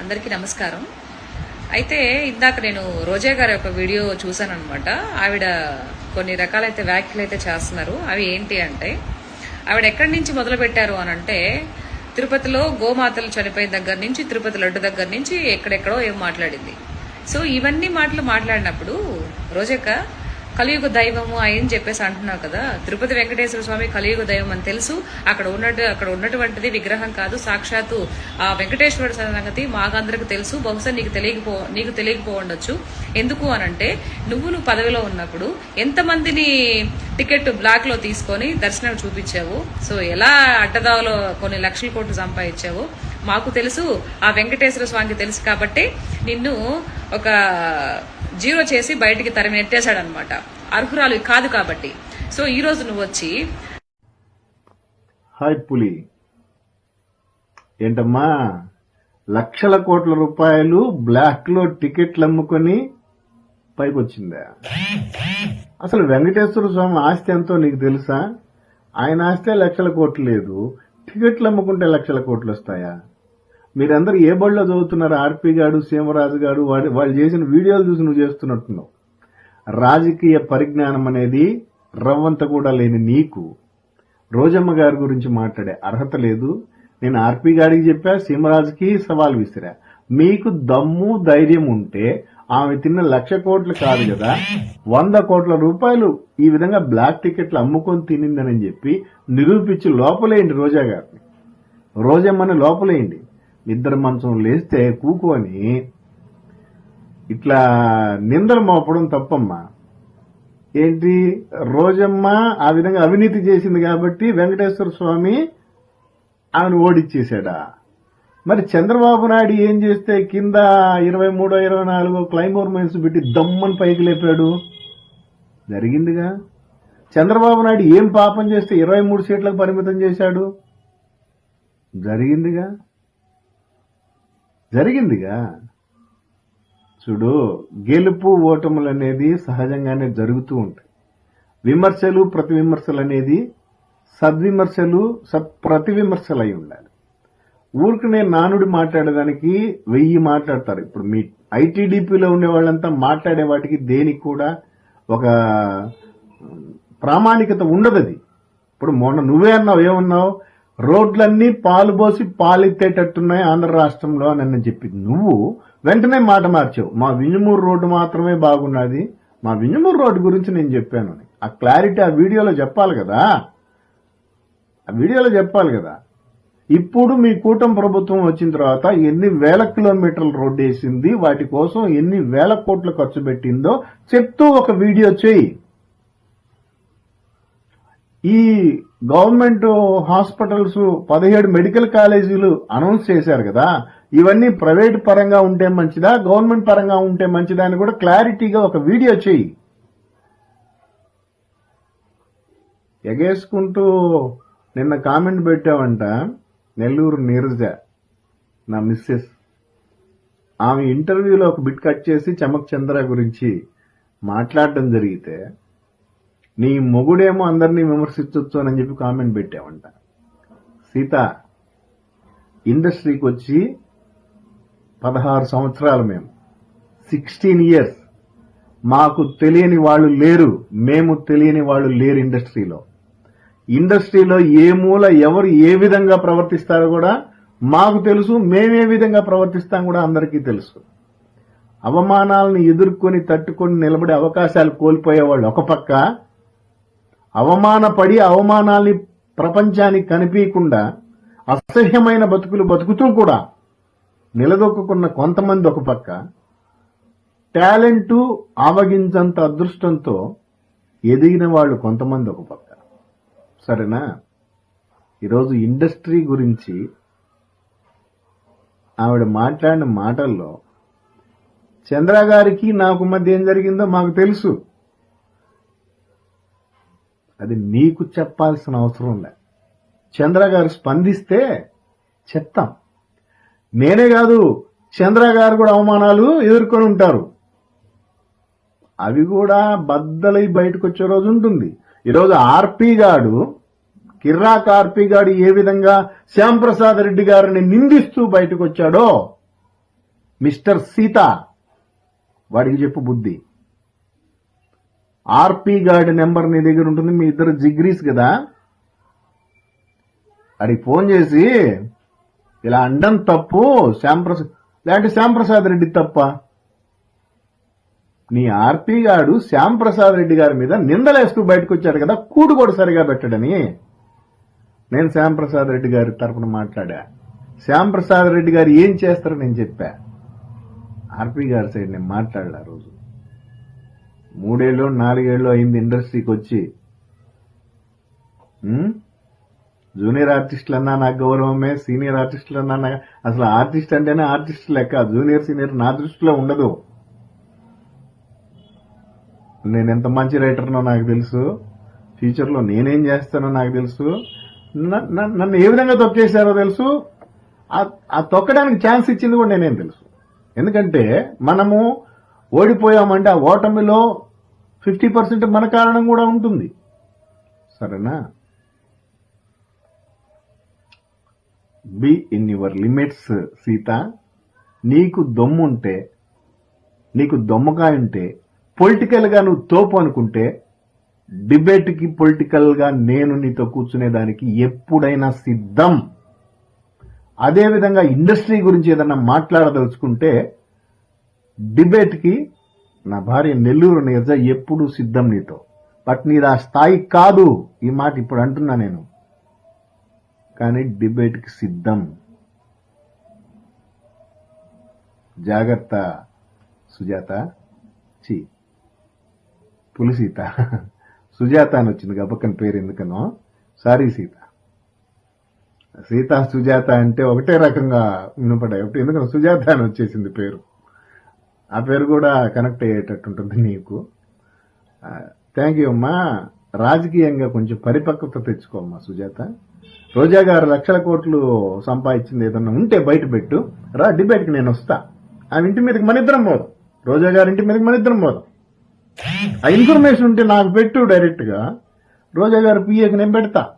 అందరికీ నమస్కారం. అయితే ఇందాక నేను రోజా గారి యొక్క వీడియో చూశాను అనమాట ఆవిడ కొన్ని రకాలైతే వ్యాఖ్యలు అయితే చేస్తున్నారు. అవి ఏంటి అంటే ఆవిడ ఎక్కడి నుంచి మొదలు పెట్టారు అని అంటే తిరుపతిలో గోమాతలు చనిపోయిన దగ్గర నుంచి తిరుపతి లడ్డు దగ్గర నుంచి ఎక్కడెక్కడో ఏం మాట్లాడింది. సో ఇవన్నీ మాటలు మాట్లాడినప్పుడు రోజక్క కలియుగ దైవము అని చెప్పేసి అంటున్నావు కదా? తిరుపతి వెంకటేశ్వర స్వామి కలియుగ దైవం అని తెలుసు. అక్కడ ఉన్నట్టు అక్కడ ఉన్నటువంటిది విగ్రహం కాదు. సాక్షాత్తు ఆ వెంకటేశ్వరుడు సంగతి మాకందరికి తెలుసు. బహుశా నీకు తెలియకపో నీకు తెలియకపోవచ్చు ఎందుకు అనంటే నువ్వు నువ్వు పదవిలో ఉన్నప్పుడు ఎంతమందిని టికెట్ బ్లాక్లో తీసుకొని దర్శనం చూపించావు. సో ఎలా అడ్డదావలో కొన్ని లక్షల కోట్లు సంపాదించావు? మాకు తెలుసు ఆ వెంకటేశ్వర స్వామికి తెలుసు కాబట్టి నిన్ను ఒక జీరో చేసి బయటికి తరిమి నెట్టేశాడు అనమాట అర్హురాలు కాదు కాబట్టి. సో ఈ రోజు నువ్వు వచ్చి హాయ్ పులి. ఏంటమ్మా? లక్షల కోట్ల రూపాయలు బ్లాక్లో టికెట్లు అమ్ముకొని పైకి వచ్చిందా అసలు వెంకటేశ్వర స్వామి ఆస్తి ఎంతో నీకు తెలుసా? ఆయన ఆస్తే లక్షల కోట్లు లేదు. టికెట్లు అమ్ముకుంటే లక్షల కోట్లు వస్తాయా? మీరందరూ ఏ బడిలో చదువుతున్నారు? ఆర్పీ గాడు సీమరాజు గాడు వాడి వాళ్ళు చేసిన వీడియోలు చూసి నువ్వు చేస్తున్నట్టున్నావు. రాజకీయ పరిజ్ఞానం అనేది రవ్వంత కూడా లేని నీకు. రోజమ్మ గారి గురించి మాట్లాడే అర్హత లేదు. నేను ఆర్పీ గారికి చెప్పా సీమరాజుకి సవాల్ విసిరా. మీకు దమ్ము ధైర్యం ఉంటే ఆమె తిన్న లక్ష కోట్లు కాదు కదా. వంద కోట్ల రూపాయలు ఈ విధంగా బ్లాక్ టికెట్లు అమ్ముకొని తినిందని చెప్పి నిరూపించి లోపలేయండి రోజా గారిని. రోజమ్మని లోపలేయండి. నిద్ర మంచం లేస్తే కూకొని ఇట్లా నిందలు మోపడం తప్పమ్మా. ఏంటి? రోజమ్మ ఆ విధంగా అవినీతి చేసింది కాబట్టి వెంకటేశ్వర స్వామి ఆమెను ఓడిచ్చేశాడా? మరి చంద్రబాబు నాయుడు ఏం చేస్తే కింద ఇరవై మూడో ఇరవై నాలుగో క్లైమోర్ మైన్స్ పెట్టి దమ్మని పైకి లేపాడు? జరిగిందిగా. చంద్రబాబు నాయుడు ఏం పాపం చేస్తే ఇరవై మూడు సీట్లకు పరిమితం చేశాడు? జరిగిందిగా. జరిగిందిగా. చూడు గెలుపు ఓటములు అనేది సహజంగానే జరుగుతూ ఉంటాయి. విమర్శలు ప్రతి విమర్శలు అనేది సద్విమర్శలు సత్ ప్రతి విమర్శలు అయి ఉండాలి. ఊరికి నానుడి మాట్లాడేదానికి వెయ్యి మాట్లాడతారు. ఇప్పుడు మీ ఐటీడీపీలో ఉండే వాళ్ళంతా మాట్లాడే వాటికి దేనికి కూడా ఒక ప్రామాణికత ఉండదు అది ఇప్పుడు మొన్న నువ్వే అన్నావు ఏమన్నావు? రోడ్లన్నీ పాలు పోసి పాలెత్తేటట్టున్నాయి ఆంధ్ర రాష్ట్రంలో అని నన్ను చెప్పింది. నువ్వు వెంటనే మాట మార్చావు. మా వింజమూరు రోడ్డు మాత్రమే బాగున్నది. మా వింజమూరు రోడ్డు గురించి నేను చెప్పాను. ఆ క్లారిటీ ఆ వీడియోలో చెప్పాలి కదా? ఆ వీడియోలో చెప్పాలి కదా? ఇప్పుడు మీ కూటమి ప్రభుత్వం వచ్చిన తర్వాత ఎన్ని వేల కిలోమీటర్లు రోడ్డు వేసింది వాటి కోసం ఎన్ని వేల కోట్లు ఖర్చు పెట్టిందో చెప్తూ ఒక వీడియో చేయి. ఈ గవర్నమెంట్ హాస్పిటల్స్ పదిహేడు మెడికల్ కాలేజీలు అనౌన్స్ చేశారు కదా ఇవన్నీ ప్రైవేట్ పరంగా ఉంటే మంచిదా గవర్నమెంట్ పరంగా ఉంటే మంచిదా అని కూడా క్లారిటీగా ఒక వీడియో చేయి. ఎగేసుకుంటూ నిన్న కామెంట్ పెట్టావంట నెల్లూరు నీరజ నా మిస్సెస్ ఆమె ఇంటర్వ్యూలో ఒక బిట్ కట్ చేసి చమక్ చంద్ర గురించి మాట్లాడడం జరిగితే నీ మొగుడేమో అందరినీ విమర్శించవచ్చు అని చెప్పి కామెంట్ పెట్టామంట సీత ఇండస్ట్రీకి వచ్చి పదహారు సంవత్సరాలు మేము. సిక్స్టీన్ ఇయర్స్ మాకు తెలియని వాళ్ళు లేరు. మేము తెలియని వాళ్ళు లేరు ఇండస్ట్రీలో. ఇండస్ట్రీలో ఏ మూల ఎవరు ఏ విధంగా ప్రవర్తిస్తారో కూడా మాకు తెలుసు మేమే విధంగా ప్రవర్తిస్తాం కూడా అందరికీ తెలుసు. అవమానాలను ఎదుర్కొని తట్టుకొని నిలబడే అవకాశాలు కోల్పోయేవాళ్ళు ఒక పక్క అవమానపడి అవమానాల్ని ప్రపంచానికి కనిపించకుండా అసహ్యమైన బతుకులు బతుకుతూ కూడా నిలదొక్కున్న కొంతమంది ఒక పక్క టాలెంటు ఆవగించంత అదృష్టంతో ఎదిగిన వాళ్ళు కొంతమంది ఒక పక్క. సరేనా? ఈరోజు ఇండస్ట్రీ గురించి ఆవిడ మాట్లాడిన మాటల్లో చంద్ర గారికి నాకు మధ్య ఏం జరిగిందో మాకు తెలుసు. అది నీకు చెప్పాల్సిన అవసరం లే. చంద్ర గారు స్పందిస్తే చెప్తాం. నేనే కాదు చంద్ర గారు కూడా అవమానాలు ఎదుర్కొని ఉంటారు. అవి కూడా బద్దలై బయటకు వచ్చే రోజు ఉంటుంది. ఈరోజు ఆర్పీ గాడు కిర్రాక్ ఆర్పీ గాడు ఏ విధంగా శ్యాంప్రసాద్ రెడ్డి గారిని నిందిస్తూ బయటకు వచ్చాడో మిస్టర్ సీత వాడికి చెప్పు బుద్ధి. ఆర్పి గార్డ్ నెంబర్ నీ దగ్గర ఉంటుంది మీ ఇద్దరు జిగ్రీస్ కదా. వాడికి ఫోన్ చేసి ఇలా అండం తప్పు శ్యాంప్రసాద్ లేదంటే శ్యాంప్రసాద్ రెడ్డి తప్ప. నీ ఆర్పి గాడు శ్యాంప్రసాద్ రెడ్డి గారి మీద నిందలేస్తూ బయటకు వచ్చాడు కదా కూడు కూడా సరిగా పెట్టడని. నేను శ్యాంప్రసాద్ రెడ్డి గారి తరపున మాట్లాడా. శ్యాంప్రసాద్ రెడ్డి గారు ఏం చేస్తారో నేను చెప్పా. ఆర్పి గారి సైడ్ నేను మాట్లాడలే ఆ రోజు. మూడేళ్ళు నాలుగేళ్ళు అయింది ఇండస్ట్రీకి వచ్చి జూనియర్ ఆర్టిస్టులు అన్నా నాకు గౌరవమే సీనియర్ ఆర్టిస్టులు అన్నా అసలు ఆర్టిస్ట్ అంటేనే ఆర్టిస్ట్ లెక్క. జూనియర్ సీనియర్ నా దృష్టిలో ఉండదు. నేను ఎంత మంచి రైటర్నో నాకు తెలుసు. ఫ్యూచర్లో నేనేం చేస్తానో నాకు తెలుసు. నన్ను ఏ విధంగా తొక్కేశారో తెలుసు. ఆ- ఆ తొక్కడానికి ఛాన్స్ ఇచ్చింది కూడా నేనేం తెలుసు. ఎందుకంటే మనము ఓడిపోయామంటే ఆ ఓటమిలో ఫిఫ్టీ పర్సెంట్ మన కారణం కూడా ఉంటుంది. సరేనా? Be in your limits Sita. నీకు దమ్ముంటే నీకు దొమ్మకాయ ఉంటే పొలిటికల్గా నువ్వు తోపు అనుకుంటే డిబేట్కి పొలిటికల్గా నేను నీతో కూర్చునేదానికి ఎప్పుడైనా సిద్ధం. అదేవిధంగా ఇండస్ట్రీ గురించి ఏదన్నా మాట్లాడదలుచుకుంటే డిబేట్కి నా భార్య నెల్లూరు నీరజ ఎప్పుడు సిద్ధం నీతో. బట్ నీది ఆ స్థాయి కాదు ఈ మాట ఇప్పుడు అంటున్నా నేను. కానీ డిబేట్కి సిద్ధం. జాగ్రత్త సుజాత. చీ పులి సీత సుజాత అని వచ్చింది గబక్కని పేరు ఎందుకనో? సారీ సీత. సీత సుజాత అంటే ఒకటే రకంగా వినపడాయి. ఒకటి ఎందుకంటే సుజాత అని వచ్చేసింది పేరు. ఆ పేరు కూడా కనెక్ట్ అయ్యేటట్టు ఉంటుంది నీకు. థ్యాంక్ యూ అమ్మా. రాజకీయంగా కొంచెం పరిపక్వత తెచ్చుకోమ్మా సుజాత. రోజా గారు లక్షల కోట్లు సంపాదించింది ఏదన్నా ఉంటే బయట పెట్టు. రా డిబేట్కి నేను వస్తా. ఆ ఇంటి మీదకి మన ఇద్దరం పోదాం. రోజా గారి ఇంటి మీదకి మన ఇద్దరం పోదాం. ఆ ఇన్ఫర్మేషన్ ఉంటే నాకు పెట్టు డైరెక్ట్గా. రోజా గారు పిఏకి నేను పెడతా.